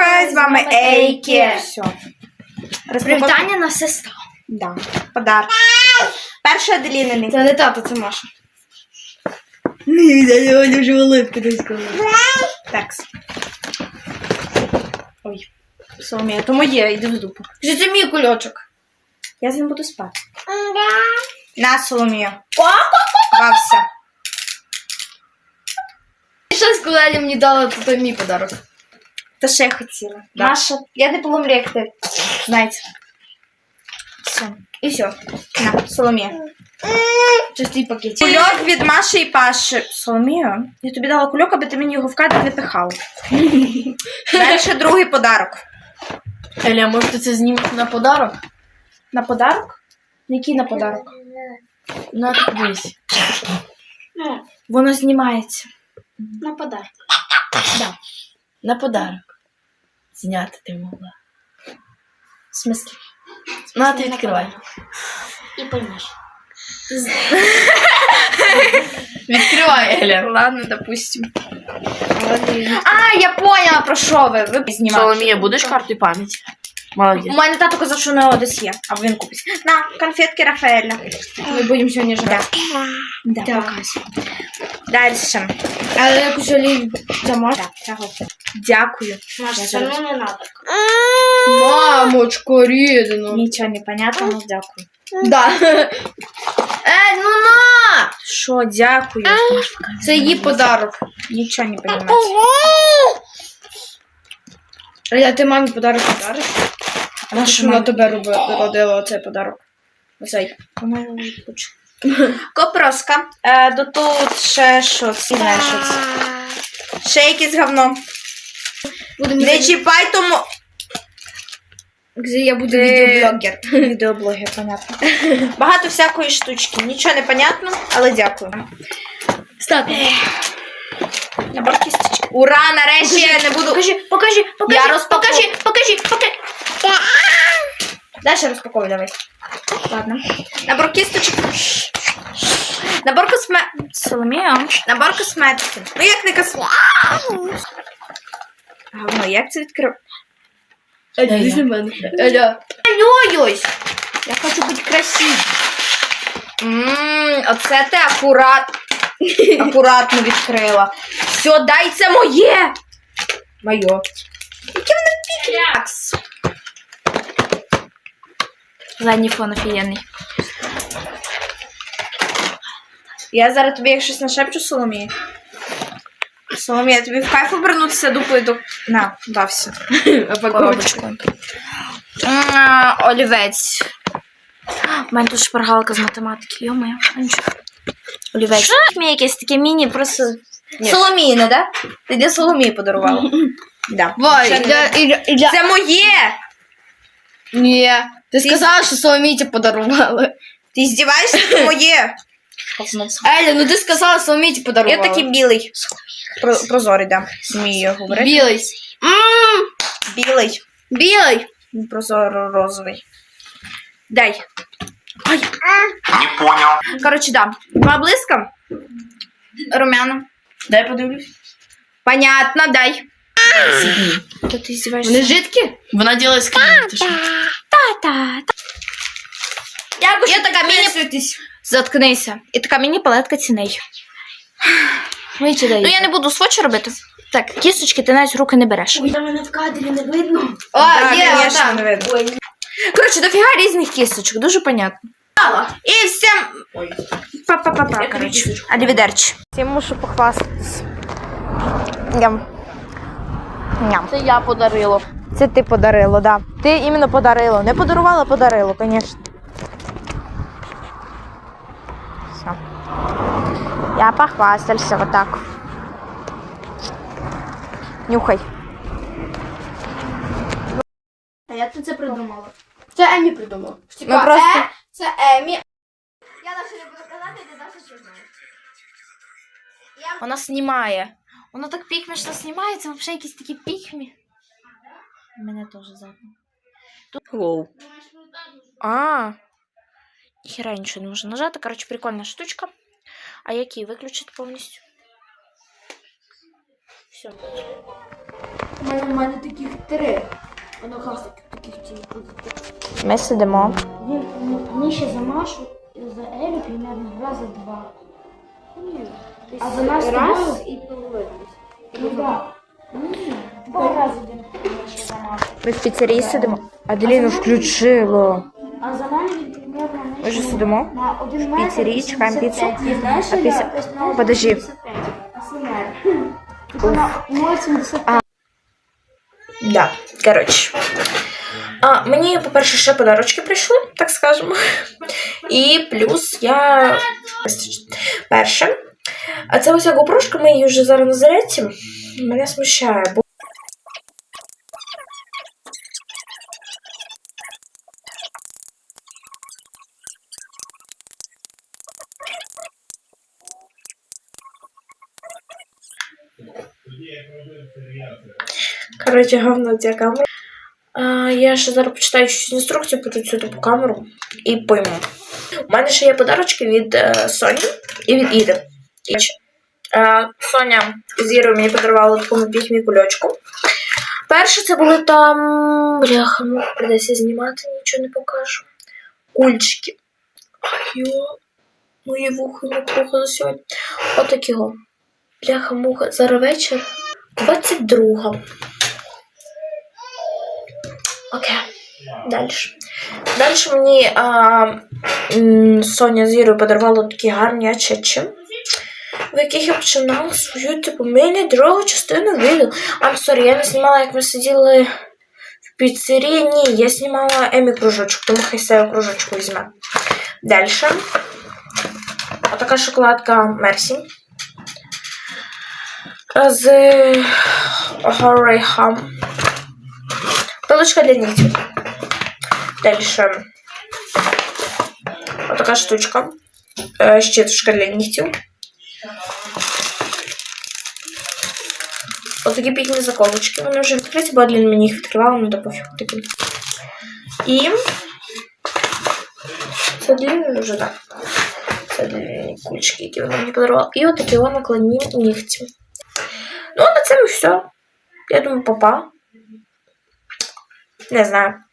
хай, з вами Ейкі. Все. Привітання на сестра. Да. Подарок. Перша Аделінини. Це не тато, це Маша. дуже улыбки десь Так. Ой. Соломія, то моє, йди в дупу. Що це мій кульочок? Я з ним буду спати. На, Соломія. Бався. Щось, коли мені дала, то той мій подарок. Та ще я хотіла. Да. Маша, я не поломлю, як ти. Знаєте. Все. І все. На, Соломія. Чистий пакет. Кульок від Маші і Паші. Соломія, я тобі дала кульок, аби ти мені його в кадр не пихав. Далі другий подарок. Еля, може ти це знімеш на подарок? На подарок? Який на подарок? На дивись. Воно знімається. На подарок. Да. На подарок. Зняти ти могла. В смислі? На, ти відкривай. І поймеш. Відкривай, Еля. Ладно, допустим. А, я поняла, про що ви. Ви знімали. Соломія, будеш карти пам'яті? У мене тато казав, що на Одес є, а він купить. На, конфетки Рафаеля. Ми будемо сьогодні жрати. Да, Так. показуй. Дальше. Але якось Олі це. Так. Дякую. Це ну не надо. Мамочка, рідно. Нічого не понятно, але дякую. Да. Ей, ну на! Що, дякую. Це її подарок. Нічого не розумію. Еля, ти мамі подарок подариш? А вона тебе роби- родила оцей подарок? Оцей. Копроска. Е, до тут ще щось. Що це. Ще якесь говно. Будемо Не чіпай тому. Я буду Ти- відеоблогер. Відеоблогер, понятно. Багато всякої штучки. Нічого не понятно, але дякую. Стати. Набор кісточки. Ура! Нарешті я не буду. Покажи, покажи, покажи. Я розпакую. Покажи, покажи, покажи. Дальше розпаковуй, давай. Ладно. Набор кісточок. Набор косме... Соломія. Набор косметики. Ну як не косметики? Говно, як це відкрив? Еля, дивись на мене. Еля. Ой-ой! Я хочу бути красивою. Ммм, оце ти акурат... акуратно відкрила. Все, дай це моє! Моє. Яке воно піклякс. Задній фон офігенний. Я зараз тобі як щось нашепчу, Соломія. Соломія, тобі в кайф обернутися дупою до... На, дався. коробочку. Олівець. У мене тут шпаргалка з математики. Йо-моє. Олівець. Що? Мені якесь таке міні, просто. Соломійне, да? Ти для Соломії подарувала. Да. Вай, Ще не Ілля, видно. Ілля, Ілля. Це моє! Ні. Ти сказала, що Соломійці подарували. Ти здіваєшся, це моє. Еля, ну ти сказала, Соломійці Я подарували. такий білий. Про, прозорий, да. Вмію говорити. Білий. Ммм, Білий. білий. Прозоро розовий. Дай. Ай. Не понял. Коротше, да. Два блиска. Румяна. Дай подивлюсь. Понятно, дай. Та ти здіваєшся? Вони жидкі? Вона ділає скрін. ти що? Та-та. Я, я така міні... Заткнися. І така міні-палетка ціней. Ну я не буду свочі робити. Так, кісточки ти навіть руки не береш. Ой, там мене в кадрі не видно. О, Да, є, конечно, отак. не видно. Коротше, дофіга різних кісточок, дуже понятно. І всім па-па-па-па, коротше. Алівідерчі. Всім мушу похвастатись. Ням. Ням. Це я подарила. Це ти подарило, да. Ти іменно подарило. Не подарувала, подарило, звісно. Я похвастался вот так. Нюхай. А я тут це придумала. Це Емі придумав. Ми просто... Е, це Емі. Я навіть не буду казати, де Даша що знає. Вона знімає. Воно так пікмішно знімається, взагалі якісь такі пікмі. Мене теж задно. Тут... Воу. А. Хіра нічого не можу нажати. Коротше, прикольна штучка. А які виключити повністю? Все. мене, в мене таких три. Однокласників таких тільки. Ми сидимо. Він мені ще за Машу за Елю примерно рази два. А за нас раз і половину. Ну так. Два рази один ще за Машу. Ми в піцерії сидимо. Аделіну включило. Вже сидимо. один піцерії, чекаємо піцу. 85. Ти знаєш, А я після- Подожди. 85. АСМР. На 0,75. Да, коротше. А, мені, по-перше, ще подарочки прийшли, так скажемо. І плюс я. Перше. А це ось GoPro, ми її вже зараз на. Мене смущає, бо. Коротше, говно ця камера. А, я ще зараз почитаю чуть інструкцію про цю тупу камеру і пойму. У мене ще є подарочки від е, Соні і від Іди. Е, Соня з Ірою мені подарувала таку піхмі кульочку. Перше це були там. Бляха, ну, придеться знімати, нічого не покажу. Кульчики. Йо, мої вухи не плохо сьогодні. Отакі го. Бляха, муха. Зараз вечір. 22. Окей. Далі. Далі мені а, Соня з Ірою подарувала такі гарні ачечі, в яких я починала свою типу мені другу частину відео. I'm sorry, я не знімала, як ми сиділи в піцерії. Ні, я знімала Емі кружочок, тому хай себе кружочку візьме. Далі. Отака шоколадка Мерсі. З Горейхам. Пилочка для нігтів. Дальше. Вот такая штучка. Э, щеточка для нігтів. Ось такі пікні заколочки. Вони вже відкриті, бо Адлін мені їх відкривала, ну то пофіг таки. І. Це Адлін вже так. Це Адлін кульчики, які вона мені подарувала. І отакі о накладні нігті. Цьому все. Я думаю, папа. Не знаю.